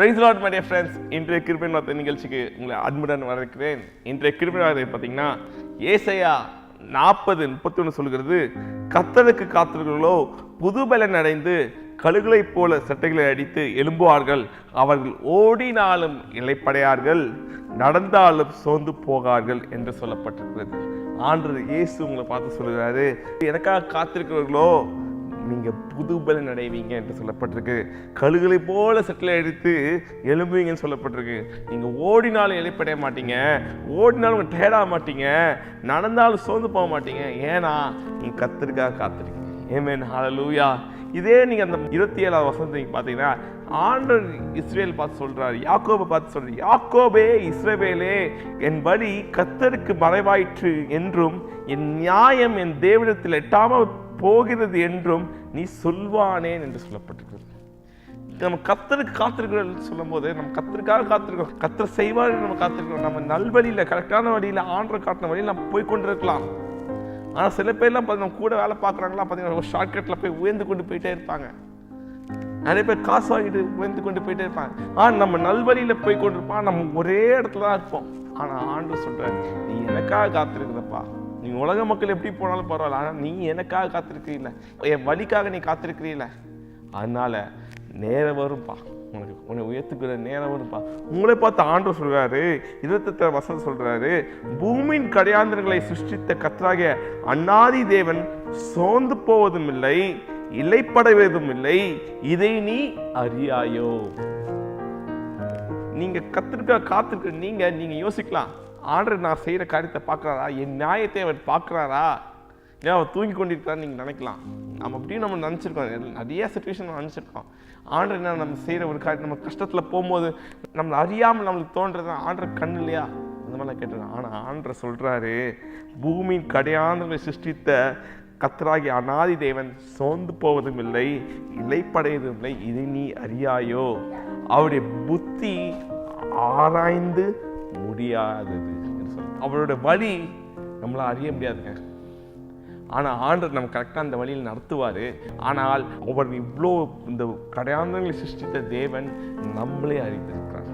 Price lot my friends இன்றைய கிருப்பின் வார்த்தை நிகழ்ச்சிக்கு உங்களை அன்புடன் வரவேற்கிறேன். இன்றைய கிருப்பின் வார்த்தை பார்த்தீங்கன்னா ஏசையா நாற்பது முப்பத்தி ஒன்று சொல்கிறது கத்தலுக்கு காத்திருக்கிறோ புதுபலன் அடைந்து கழுகுகளைப் போல சட்டைகளை அடித்து எழும்புவார்கள். அவர்கள் ஓடினாலும் இலைப்படையார்கள் நடந்தாலும் சோர்ந்து போகார்கள் என்று சொல்லப்பட்டிருக்கிறது. ஆண்டு இயேசு உங்களை பார்த்து சொல்கிறாரு எனக்காக காத்திருக்கிறவர்களோ நீங்கள் புதுபலன் அடைவீங்க என்று சொல்லப்பட்டிருக்கு. கழுகுலை போல செட்டில் எடுத்து எலும்புவீங்கன்னு சொல்லப்பட்டிருக்கு. நீங்கள் ஓடினாலும் எழுப்படைய மாட்டீங்க. ஓடினாலும் டயர்டாக மாட்டீங்க. நடந்தாலும் சோர்ந்து போக மாட்டீங்க. ஏன்னா நீங்கள் கத்திருக்காக காத்திருக்கீங்க. ஏமேன் ஹalleluya இதே நீங்கள் அந்த இருபத்தி ஏழாவது வசனத்தை நீங்கள் பார்த்தீங்கன்னா ஆண்டர் இஸ்ரேல் பார்த்து சொல்கிறார் யாக்கோபை பார்த்து சொல்கிறார் யாக்கோபே இஸ்ரேவேலே என் வழி கத்தருக்கு மறைவாயிற்று என்றும் என் நியாயம் என் தேவனிடத்தில் எட்டாமல் போகிறது என்றும் நீ சொல்வானேன் என்று சொல்லப்பட்டிருக்கிறது. நம்ம கத்தருக்கு காத்திருக்கிறோம் சொல்லும்போது நம்ம கத்தருக்காக காத்திருக்கோம் கத்தர் செய்வார் நம்ம காத்திருக்கிறோம். நம்ம நல்வழியில் கரெக்டான வழியில் ஆண்டர் காட்டின வழியில் நம்ம போய் கொண்டிருக்கலாம். ஆனால் சில பேர்லாம் பார்த்து நம்ம கூட வேலை பார்க்குறாங்களா பார்த்தீங்கன்னா ஒரு ஷார்ட்கட்டில் போய் உயர்ந்து கொண்டு போயிட்டே இருப்பாங்க. நிறைய பேர் காசு வாங்கிட்டு உயர்ந்து கொண்டு போயிட்டே இருப்பாங்க. ஆனால் நம்ம நல்வழியில் போய் கொண்டிருப்பான் நம்ம ஒரே இடத்துல தான் இருப்போம். ஆனால் ஆண்டு சொல்கிறார் நீ எனக்காக காத்திருக்கிறப்பா. நீ உலக மக்கள் எப்படி போனாலும் பரவாயில்ல. ஆனால் நீ எனக்காக காத்திருக்கிறீல்ல. என் வழிக்காக நீ காத்திருக்கிறீல்ல. அதனால நேரம் வரும்பா. உனக்கு உன்னை உயர்த்துக்கிற நேரம் வரும்பா. உங்களை பார்த்து ஆண்டு சொல்றாரு இருபத்தெட்டு வசனம் சொல்றாரு பூமியின் கடையாந்திரங்களை சிருஷ்டித்த கத்தராகிய அண்ணாதி தேவன் சோர்ந்து போவதும் இல்லை இலைப்படைவதும் இல்லை. இதை நீ அறியாயோ? நீங்க கத்திருக்க காத்திருக்க நீங்க நீங்க யோசிக்கலாம். ஆர்டர் நான் செய்கிற காரியத்தை பார்க்குறாரா? என் நியாயத்தை அவர் பார்க்குறாரா? ஏன் அவர் தூங்கி கொண்டிருக்கிறான்னு நீங்கள் நினைக்கலாம். நம்ம அப்படியும் நம்ம நினச்சிருக்கோம். நிறைய சுச்சுவேஷன் நினச்சிருக்கோம். ஆண்டர் என்ன நம்ம செய்கிற ஒரு காரியம் நம்ம கஷ்டத்தில் போகும்போது நம்மளை அறியாமல் நம்மளுக்கு தோன்றது? ஆண்டர் கண் இல்லையா? அந்த மாதிரிலாம் கேட்டிருக்கோம் ஆனால் ஆண்டர் சொல்கிறாரு பூமியின் கடையாந்தங்களை சிருஷ்டித்த கத்தராகி அனாதி தேவன் சோர்ந்து போவதும் இல்லை இலைப்படையதும் இல்லை. இதை நீ அறியாயோ? அவருடைய புத்தி ஆராய்ந்து முடியாதது என்று சொல்லி அவரோட வழி நம்மளால் அறிய முடியாதுங்க. ஆனால் ஆண்டர் நம்ம கரெக்டாக அந்த வழியில் நடத்துவார். ஆனால் அவர் இவ்வளோ இந்த கடையாந்தங்களை சிருஷ்டித்த தேவன் நம்மளே அறிந்திருக்கிறார்.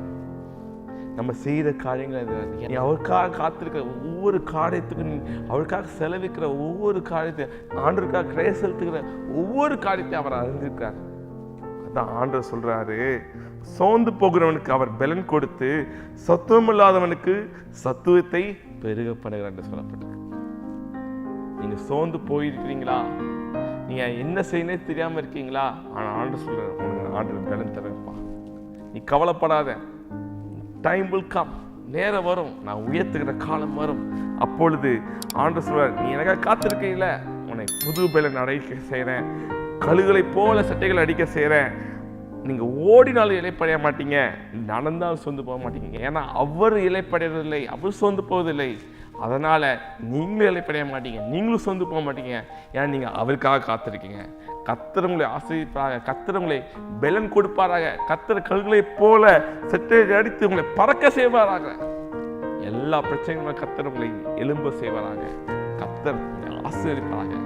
நம்ம செய்கிற காரியங்கள் நீ அவருக்காக காத்திருக்கிற ஒவ்வொரு காரியத்துக்கும் நீ அவருக்காக செலவிக்கிற ஒவ்வொரு காரியத்தையும் ஆண்டருக்காக கிரய செலுத்துகிற ஒவ்வொரு காரியத்தையும் அவர் அறிஞ்சிருக்கார் அதான் ஆண்டவர் சொல்றாரு. சோர்ந்து போகிறவனுக்கு அவர் பலன் கொடுத்து சத்துவம் இல்லாதவனுக்கு சத்துவத்தை பெருக பண்ணுகிறார் என்று சொல்லப்பட்டிருக்கு. நீங்க சோர்ந்து போயிருக்கிறீங்களா? நீங்க என்ன செய்யணே தெரியாம இருக்கீங்களா? ஆனா ஆண்டு சொல்ற உனக்கு ஆண்டு பலன் தரப்பா நீ கவலைப்படாத. டைம் வில் கம் நேரம் வரும். நான் உயர்த்துகிற காலம் வரும். அப்பொழுது ஆண்டு சொல்வார் நீ எனக்காக காத்திருக்கீங்கள உன்னை புது பலன் அடைக்க செய்கிறேன் கழுகளை போல சட்டைகள் அடிக்க செய்கிறேன் நீங்கள் ஓடினாலும் இலைப்படைய மாட்டீங்க. நடந்தாலும் சோர்ந்து போக மாட்டீங்க. ஏன்னா அவர் இலைப்படைவதில்லை அவர் சோர்ந்து போவதில்லை. அதனால் நீங்களும் இலைப்படைய மாட்டீங்க. நீங்களும் சோர்ந்து போக மாட்டீங்க. ஏன்னா நீங்கள் அவருக்காக காத்திருக்கீங்க. கத்தர் ஆசிரியப்பாக ஆசிரிப்பாராக பெலன் கொடுப்பாராக. கத்திர கல்களை போல செட்டை அடித்து உங்களை பறக்க செய்வாராக. எல்லா பிரச்சனைகளும் கத்தர் எலும்ப செய்வாராக. கத்தர் உங்களை